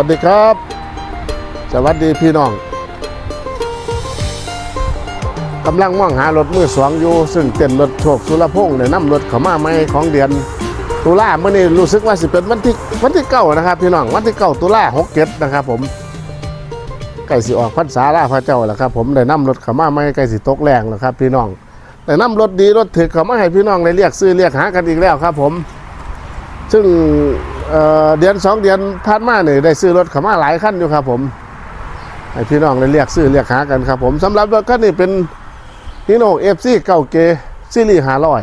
วัสดีครับ สวัสดีพี่น้องกำลังมองหารถมือสองอยู่ ซึ่งเต้นรถโชคสุรพงษ์เนี่ยนำรถเขามาใหม่ของเดือนตุลาเมื่อนี้รู้สึกว่าสิเป็นวันที่วันที่เก้านะครับ พี่น้องวันที่เก้าตุลาหกเจ็ดนะครับ ผมใกล้สิออกพรรษาลาพระเจ้าแล้วครับ ผมได้นำรถเขามาใหม่ใกล้สิตกแรงแล้วครับ พี่น้องได้นำรถดีรถถึกเขามาให้พี่น้องได้เรียกซื้อเรียกหากันอีกแล้วครับ ผม ซึ่ง เดือนสองเดือนผ่านมาเนี่ยได้ซื้อรถขามาหลายคันอยู่ครับ ผมให้พี่น้องได้เรียกซื้อเรียกหากันครับผมสำหรับรถคันนี้เป็นฮีโน่เอฟซีเก่าเกซีรีส์หาร้อย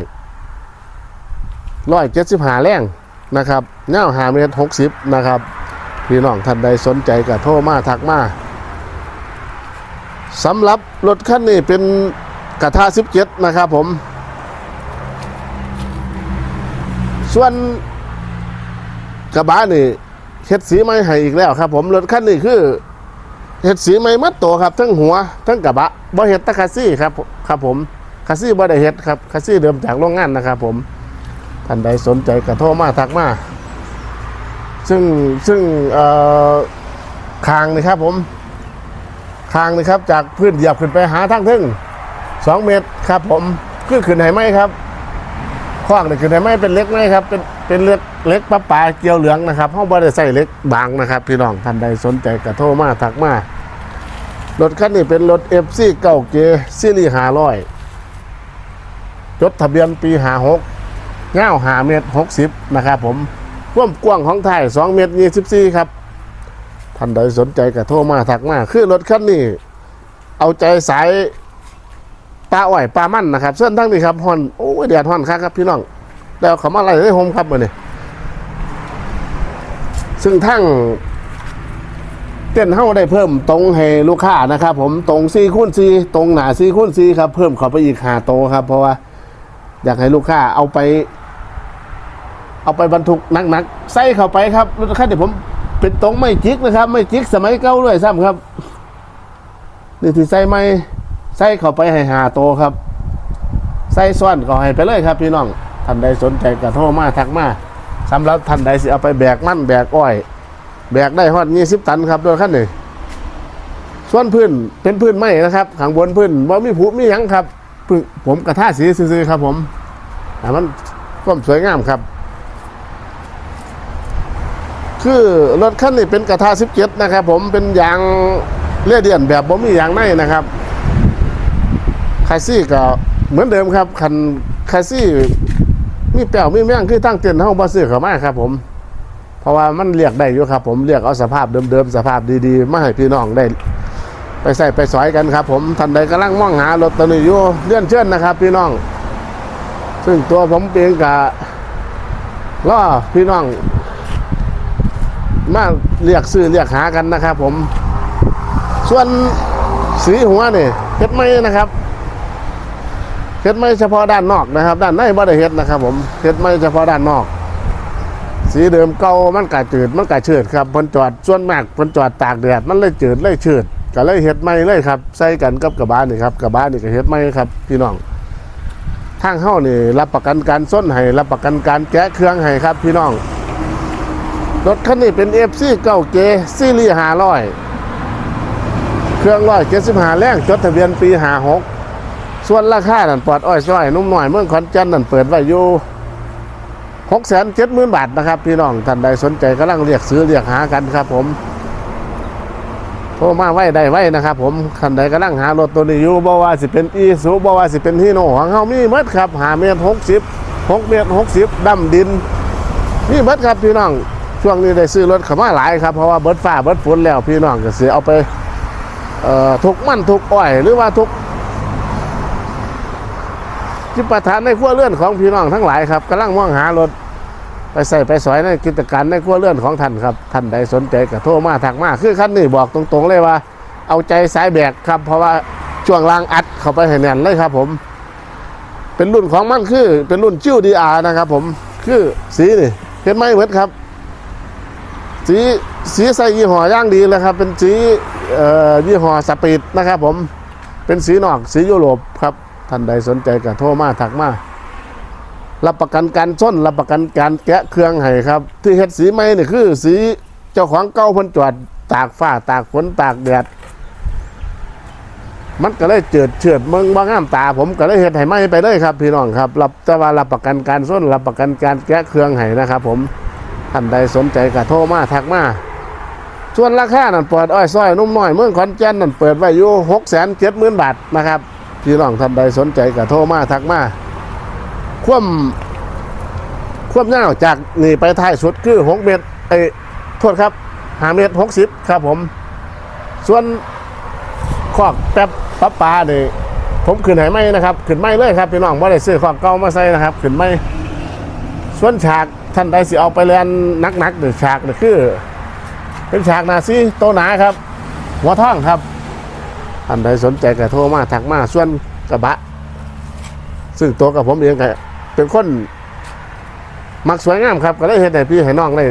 ร้อยเจ็ดสิบหาแรงนะครับเงาหาเมตรหกสิบนะครับ พี่น้องท่านใดสนใจก็โทรมาทักมาสำหรับรถคันนี้เป็นกระทาสิบเจ็ดนะครับผม ส่วน กระบะนี่เฮ็ดสีใหม่ให้อีกแล้วครับ ผมรถคันนี้คือเฮ็ดสีใหม่มัดตัวครับ ทั้งหัว ทั้งกระบะบ่เฮ็ดตะคาซี่ครับครับ ผมคาซี่บ่ได้เฮ็ดครับคาซี่เดิมจากโรงงานนะครับ ผมท่านใดสนใจก็โทรมาทักมาซึ่งซึ่งเอ่อคางนี่ครับ ผมคางนี่ครับ จากพื้นเหยียบขึ้นไปหาทางทึ่งสองเมตรครับ ผมขึ้นขึ้นให้ไหมครับ ขว้างนี่คือในไม่เป็นเล็กไหมครับ เป็นเป็นเล็กเล็กปลาปลาเกลียวเหลืองนะครับห้องบริใส่เล็กบางนะครับ พี่น้องท่านใดสนใจกระโทรมาทักมารถคันนี้เป็นรถเอฟซีเก้าเกซีรีหาร้อยจดทะเบียนปีหาหกเง้าหาเมตรหกสิบนะครับผมควมกว้างของไทยสองเมตรยี่สิบสี่ครับท่านใดสนใจกระโทรมาทักมาคือรถคันนี้เอาใจสาย ปลาอ้อยปลามันนะครับเส้นทั้งนี้ครับฮอนโอ้ยแดดฮอนครับครับพี่น้องแล้วเขามาไล่ได้โฮมครับมือนี่ซึ่งทั้งเต้นเฮ้าได้เพิ่มตรงให้ลูกค้านะครับ ผมตรงซีคูณซีตรงหนาซีคูณซีครับ เพิ่มเข้าไปอีกหาโตครับ เพราะว่า อยากให้ลูกค้าเอาไป เอาไปบรรทุกหนักๆใส่เข้าไปครับรถคันเดี๋ยวผมเป็นตรงไม่จิกนะครับ ไม่จิกสมัยเก่าด้วยซ้ำครับนี่ที่ใส่ไม่ ใส่เข้าไปให้หาโตครับ ใส่ซ้อนก็ให้ไปเลยครับพี่น้องท่านใดสนใจก็โทรมาทักมาสำหรับท่านใดสิเอาไปแบกมั่นแบกอ้อย แบกได้ฮอดยี่สิบตันครับโดยขั้นหนึ่งส่วนพื้นเป็นพื้นไม้นะครับข้างบนพื้นว่ามีผุมีหยังครับผมกระทาสีซื้อครับ ผมแต่มันความสวยงามครับ คือรถคันนี้เป็นกระทะสิบเจ็ดนะครับ ผมเป็นยางเลียเดียนแบบบ่มียางในนะครับ คาซี่ก็เหมือนเดิมครับคันคาซี่มีแป้วมีแม่งคือตั้งเต็นท์ห้องบ่ซื้อเขามาครับ ผม เพราะว่ามันเรียกได้อยู่ครับ ผมเรียกเอาสภาพเดิมๆสภาพดีๆมาให้พี่น้องได้ ไปใส่ไปสอยกันครับ ผมท่านใดกำลังมองหารถตัวนี้อยู่เลื่อนเชิญนะครับ พี่น้อง ซึ่งตัวผมเองกะล่อพี่น้อง มาเรียกซื้อเรียกหากันนะครับ ผม ส่วนสีหัวนี่เฮ็ดไม่นะครับ เฮ็ดไม่เฉพาะด้านนอกนะครับ ด้านในบ่ได้เฮ็ดนะครับ ผมเฮ็ดไม่เฉพาะด้านนอก สีเดิมเก่ามันกะจืดมันกะเชืดครับพนจอดส่วนมากพนจอดตากแดดมันเลยจืดเลยเชืดก็เลยเฮ็ดไม่เลยครับ ใส่กันกับกระบะนี่ครับกระบะนี่ก็เฮ็ดไม่ครับ พี่น้องทางเฮานี่รับประกันการส้นให้รับประกันการแกะเครื่องให้ครับ พี่น้องรถคันนี้เป็น FC เก้าเกซีรีส์500เครื่องร้อยเจ็ดสิบห้าแรงจดทะเบียนปี56 ส่วนราคานั่นปลอดอ้อยซ้อยนุ่มหน่อยเมืองขอนแก่นนั่นเปิดไว้อยู่หกแสนเจ็ดหมื่นบาทนะครับ พี่น้องท่านใดสนใจกำลังเรียกซื้อเรียกหากันครับผมโทรมาไว้ได้ไว้นะครับผมท่านใดกำลังหารถตัวนี้อยู่บ่ว่าสิเป็นอีซูบ่ว่าสิเป็นฮีโน่ของเฮามีหมดครับหาเมตรหกสิบหกเมตรหกสิบดำดิน มีหมดครับพี่น้องช่วงนี้ได้ซื้อรถข้ามาหลายครับเพราะว่าเบิดฟ้าเบิดฝนแล้วพี่น้องก็สิเอาไปเอ่อทุกมันทุกอ้อย หรือว่าทุก จิปาทานในขั้วเลื่อนของพี่น้องทั้งหลายครับกำลังมองหารถไปใส่ไปสอยในกิจการในขั้วเลื่อนของท่านครับท่านใดสนใจก็โทรมาถักมาคือขั้นนี้บอกตรงๆเลยว่า เอาใจสายแบกครับ เพราะว่าช่วงล่างอัดเข้าไปให้แน่นเลยครับ ผม เป็นรุ่นของมันคือ เป็นรุ่นจิ้วดีอาร์นะครับ ผมคือสีนี่เห็นไหมเวิร์ดครับ สีสีใส่ยี่ห้อย่างดีเลยครับ เป็นสีเอ่อยี่ห้อสปีดนะครับ ผมเป็นสีนอกสียุโรปครับ ท่านใดสนใจก็โทรมาถักมารับประกันการส้นรับประกันการแกะเครื่องให้ครับ ที่เฮ็ดสีใหม่นี่คือ สีเจ้าของเก่าพิ่นจอดตากฟ้าตากฝนตากแดดมันก็เลยเจิดเฉือดเมืองบางงามตา ผมก็เลยเฮ็ดให้ไหม้ไปเลยครับ พี่น้องครับรับแต่ว่ารับประกันการส้นรับประกันการแกะเครื่องให้นะครับ ผมท่านใดสนใจก็โทรมาทักมาส่วนราคานั่นเปิดอ้อยซ้อยนุ่มน้อยเมืองขอนแก่นนั่นเปิดไว้อยู่หกแสนเจ็ดหมื่นบาทนะครับ พี่น้องท่านใดสนใจก็โทรมาทักมาคว่ำควบยาวจากนี่ไปท้ายสุดคือหกเมตรไอ้โทษครับหาเมตรหกสิบครับผม ส่วนคอกแป๊บปั๊บปลาเนี่ยผมขึ้นไหไหมนะครับขึ้นไม่เลยครับพี่น้องว่าได้ซื้อคอกเก่ามาใส่นะครับขึ้นไม่ส่วนฉากท่านใดสิเอาไปเรียนนักๆหรือฉากเนี่ยคือ เป็นฉากนาซีโตหนาครับหัวท่องครับ ท่านใดสนใจก็โทรมาทักมาส่วนกระบะ ซึ่งตัวกับผมเองก็เป็นคน มักสวยงามครับ ก็เลยเฮ็ดให้พี่ให้น้องได้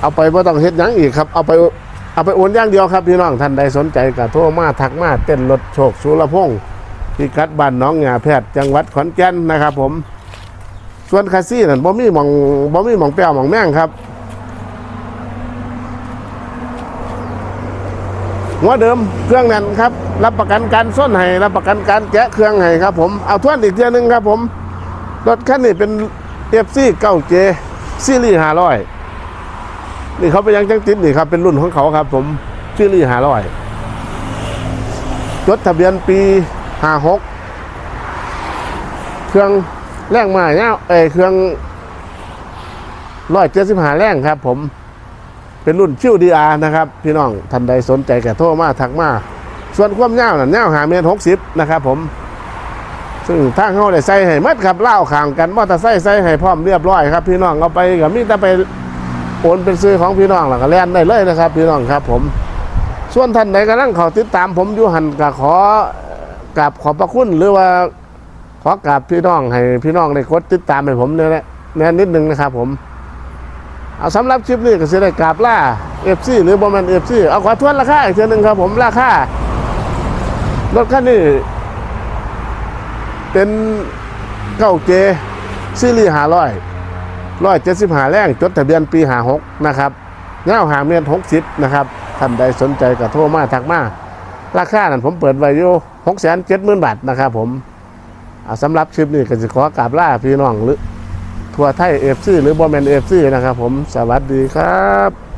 เอาไปบ่ต้องเฮ็ดยังอีกครับ เอาไปเอาไปโอนย่างเดียวครับพี่น้องท่านใดสนใจก็โทรมาทักมาเต้นรถโชคสุรพงศ์พิกัดบ้านน้องหงาแพทย์จังหวัดขอนแก่นนะครับผม ส่วนคาซี่นั่นบ่มีหมองบ่มีหมองแป้วหมองแม่งครับ หัวเดิมเครื่องแน่นครับ รับประกันการส้นให้รับประกันการแกะเครื่องให้ครับผมเอาทวนอีกเทียหนึงครับผมรถคันนี้เป็นเอฟซีเก้าเจซีรีส์ห้าร้อยนี่เขาไปยังจังติดนี่ครับเป็นรุ่นของเขาครับ ผมซีรีส์ห้าร้อยจดทะเบียนปีห้าหกเครื่องแรงมาเนี่ยเอเครื่องร้อยเจ็ดสิบห้าแรงครับ ผม เป็นรุ่นชิวดีอาร์นะครับ พี่น้องท่านใดสนใจก็โทรมาทักมา ส่วนความยาวน่ะแนวหาเมตรหกสิบนะครับผม ซึ่งทางเขาได้ใส่ให้มัดครับเล่าข่างกันมอเตอร์ไซค์ใส่ให้พร้อมเรียบร้อยครับพี่น้องเอาไปกับมีแต่ไปโอนเป็นซื้อของพี่น้องแล้วก็แล่นได้เลยนะครับ พี่น้องครับผม ส่วนท่านใดกำลังเขาติดตามผมอยู่หันก็ขอกราบขอบพระคุณหรือว่าขอกราบพี่น้องให้พี่น้องได้กดติดตามให้ผมเนี่ยแหละแน่นิดนึงนะครับผม เอาสำหรับคลิปนี้ก็จะได้กราบล่าเอฟซีหรือบอมันเอฟซีเอาขอทวนราคาอีกเทีนึงครับผมราคารถคันนี้เป็นเก้าเจซีรีหาร้อยร้อยเจ็ดสิบหาแรงจดทะเบียนปีหาหกนะครับเงาหาเมียนหกสิบนะครับท่านใดสนใจก็โทรมาทักมาราคานั้นผมเปิดไว้อยู่หกแสนเจ็ดหมื่นบาทนะครับผมเอาสำหรับคลิปนี้ก็จะขอกราบล่าพี่น้องหรือ ทัวไทยเอฟซีหรือบอมแมนเอฟซีนะครับผมสวัสดีครับ